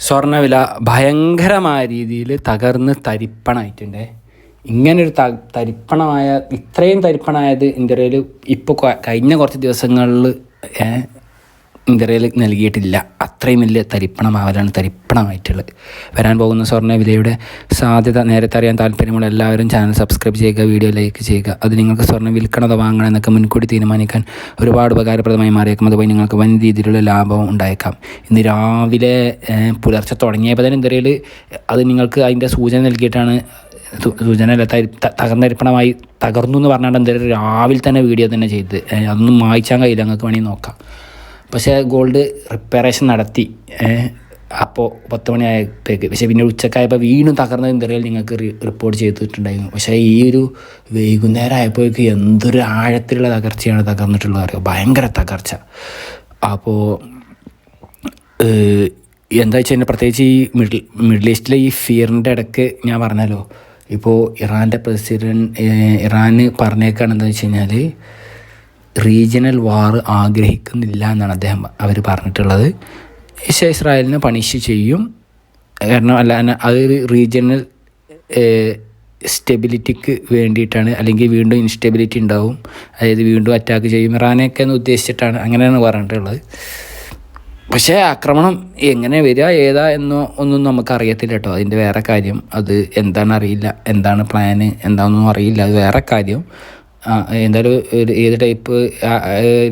സ്വർണവില ഭയങ്കരമായ രീതിയിൽ തകർന്ന് തരിപ്പണായിട്ടുണ്ട്. ഇങ്ങനൊരു ത തരിപ്പണമായ ഇത്രയും തരിപ്പണായത് ഇന്ത്യയിൽ ഇപ്പോൾ കഴിഞ്ഞ കുറച്ച് ദിവസങ്ങളിൽ ഇന്ത്യയിൽ നൽകിയിട്ടില്ല. അത്രയും വലിയ തരിപ്പണമാവലാണ് തരിപ്പണമായിട്ടുള്ളത്. വരാൻ പോകുന്ന സ്വർണ വിലയുടെ സാധ്യത നേരത്തെ അറിയാൻ താല്പര്യമുള്ള എല്ലാവരും ചാനൽ സബ്സ്ക്രൈബ് ചെയ്യുക വീഡിയോ ലൈക്ക് ചെയ്യുക. അത് നിങ്ങൾക്ക് സ്വർണം വിൽക്കണതോ വാങ്ങണം എന്നൊക്കെ മുൻകൂട്ടി തീരുമാനിക്കാൻ ഒരുപാട് ഉപകാരപ്രദമായി മാറിയേക്കും. അതുപോലെ നിങ്ങൾക്ക് വൻ രീതിയിലുള്ള ലാഭവും ഉണ്ടായേക്കാം. ഇന്ന് രാവിലെ പുലർച്ചെ തുടങ്ങിയപ്പോൾ തന്നെ ഇന്ത്യയിൽ അത് നിങ്ങൾക്ക് അതിന്റെ സൂചന നൽകിയിട്ടാണ് സൂചന അല്ല തരി തകർന്നരിപ്പണമായി തകർന്നു എന്ന് പറഞ്ഞാൽ എന്തായാലും രാവിലെ തന്നെ വീഡിയോ തന്നെ ചെയ്ത് അതൊന്നും മായ്ച്ചാൻ കഴിയില്ല. നിങ്ങൾക്ക് വേണമെങ്കിൽ നോക്കാം. പക്ഷേ ഗോൾഡ് റിപ്പയറേഷൻ നടത്തി. അപ്പോൾ പത്ത് മണിയായപ്പോഴേക്ക്. പക്ഷേ പിന്നെ ഉച്ചക്കായപ്പോൾ വീണ്ടും തകർന്ന ഇന്ത്യയിൽ നിങ്ങൾക്ക് റിപ്പോർട്ട് ചെയ്തിട്ടുണ്ടായിരുന്നു. പക്ഷേ ഈ ഒരു വൈകുന്നേരം ആയപ്പോഴേക്ക് എന്തൊരു ആഴത്തിലുള്ള തകർച്ചയാണ് തകർന്നിട്ടുള്ളത് അറിയോ? ഭയങ്കര തകർച്ച. അപ്പോൾ എന്താ വെച്ച് കഴിഞ്ഞാൽ പ്രത്യേകിച്ച് ഈ മിഡിൽ മിഡിൽ ഈസ്റ്റിലെ ഈ ഫിയറിന്റെ ഇടയ്ക്ക് ഞാൻ പറഞ്ഞല്ലോ. ഇപ്പോൾ ഇറാന്റെ പ്രസിഡന്റ് ഇറാന് പറഞ്ഞേക്കാണ് എന്താ വെച്ച് കഴിഞ്ഞാൽ റീജിയണൽ വാർ ആഗ്രഹിക്കുന്നില്ല എന്നാണ് അദ്ദേഹം അവർ പറഞ്ഞിട്ടുള്ളത്. ഇസ്രായേലിനെ പണിഷ് ചെയ്യും. കാരണം അല്ല അത് റീജിയണൽ സ്റ്റെബിലിറ്റിക്ക് വേണ്ടിയിട്ടാണ്. അല്ലെങ്കിൽ വീണ്ടും ഇൻസ്റ്റെബിലിറ്റി ഉണ്ടാവും. അതായത് വീണ്ടും അറ്റാക്ക് ചെയ്യും. ഇറാനെയൊക്കെ എന്ന് ഉദ്ദേശിച്ചിട്ടാണ് അങ്ങനെയാണ് പറഞ്ഞിട്ടുള്ളത്. പക്ഷേ ആക്രമണം എങ്ങനെ വരിക ഏതാ എന്നോ ഒന്നും നമുക്കറിയത്തില്ല കേട്ടോ. അതിന്റെ വേറെ കാര്യം അത് എന്താണ് അറിയില്ല എന്താണ് പ്ലാന് എന്താണെന്നൊന്നും അറിയില്ല. അത് വേറെ കാര്യം. എന്തായാലും ഒരു ഏത് ടൈപ്പ്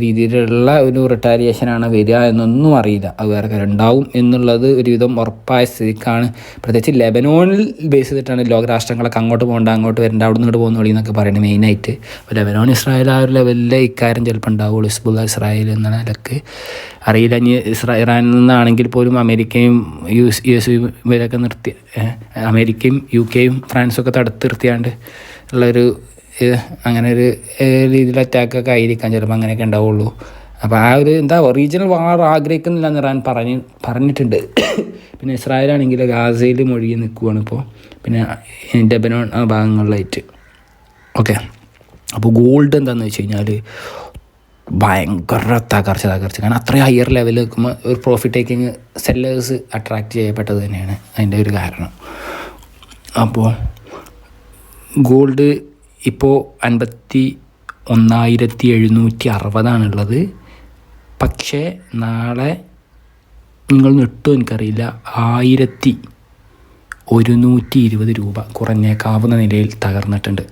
രീതിയിലുള്ള ഒരു റിട്ടാലിയേഷനാണ് വരിക എന്നൊന്നും അറിയില്ല. അത് വേറെ ഉണ്ടാവും എന്നുള്ളത് ഒരുവിധം ഉറപ്പായ സ്ഥിതിക്കാണ്. പ്രത്യേകിച്ച് ലെബനോണിൽ ബേസ് ചെയ്തിട്ടാണ് ലോകരാഷ്ട്രങ്ങളൊക്കെ അങ്ങോട്ട് പോകേണ്ട അങ്ങോട്ട് വരേണ്ട അവിടെ നിന്ന് പോകുന്ന വഴി എന്നൊക്കെ പറയുന്നത് മെയിനായിട്ട് അപ്പോൾ ലെബനോൺ ഇസ്രായേൽ ആ ഒരു ലെവലിലെ ഇക്കാര്യം ചിലപ്പോൾ ഉണ്ടാവുള്ളൂ. ഹിസ്ബുള്ള ഇസ്രായേൽ എന്ന നിലയ്ക്ക്. അറിയില്ല ഇനി ഇസ്രാ ഇറാനിൽ നിന്നാണെങ്കിൽ പോലും അമേരിക്കയും യു എസ് യു ഇവരൊക്കെ നിർത്തി അമേരിക്കയും യു കെയും ഫ്രാൻസും ഒക്കെ തടുത്ത് നിർത്തിയാണ്ട് ഉള്ളൊരു അങ്ങനെ ഒരു രീതിയിൽ അറ്റാക്കൊക്കെ ആയിരിക്കാം. ചിലപ്പോൾ അങ്ങനെയൊക്കെ ഉണ്ടാവുള്ളൂ. അപ്പോൾ ആ ഒരു എന്താ റീജിയണൽ വാർ ആഗ്രഹിക്കുന്നില്ല എന്ന് ഇറാൻ പറഞ്ഞ് പറഞ്ഞിട്ടുണ്ട്. പിന്നെ ഇസ്രായേലാണെങ്കിൽ ഗാസയിൽ മൊഴിയെ നിൽക്കുകയാണ് ഇപ്പോൾ പിന്നെ ഡെബനോൺ ആ ഭാഗങ്ങളിലായിട്ട്. ഓക്കെ. അപ്പോൾ ഗോൾഡ് എന്താണെന്ന് വെച്ച് കഴിഞ്ഞാൽ ഭയങ്കര തകർച്ച തകർച്ച. കാരണം അത്രയും ഹയർ ലെവലിൽ നിൽക്കുമ്പോൾ ഒരു പ്രോഫിറ്റ് ടേക്കിങ് സെല്ലേഴ്സ് അട്രാക്റ്റ് ചെയ്യപ്പെട്ടത് തന്നെയാണ്. അതിന്റെ ഒരു കാരണം. അപ്പോൾ ഗോൾഡ് ഇപ്പോൾ അൻപത്തി ഒന്നായിരത്തി എഴുന്നൂറ്റി അറുപതാണുള്ളത്. പക്ഷേ നാളെ നിങ്ങൾ നിട്ടോ എനിക്കറിയില്ല ആയിരത്തി ഒരുന്നൂറ്റി ഇരുപത് രൂപ കുറഞ്ഞേക്കാവുന്ന നിലയിൽ തകർന്നിട്ടുണ്ട്.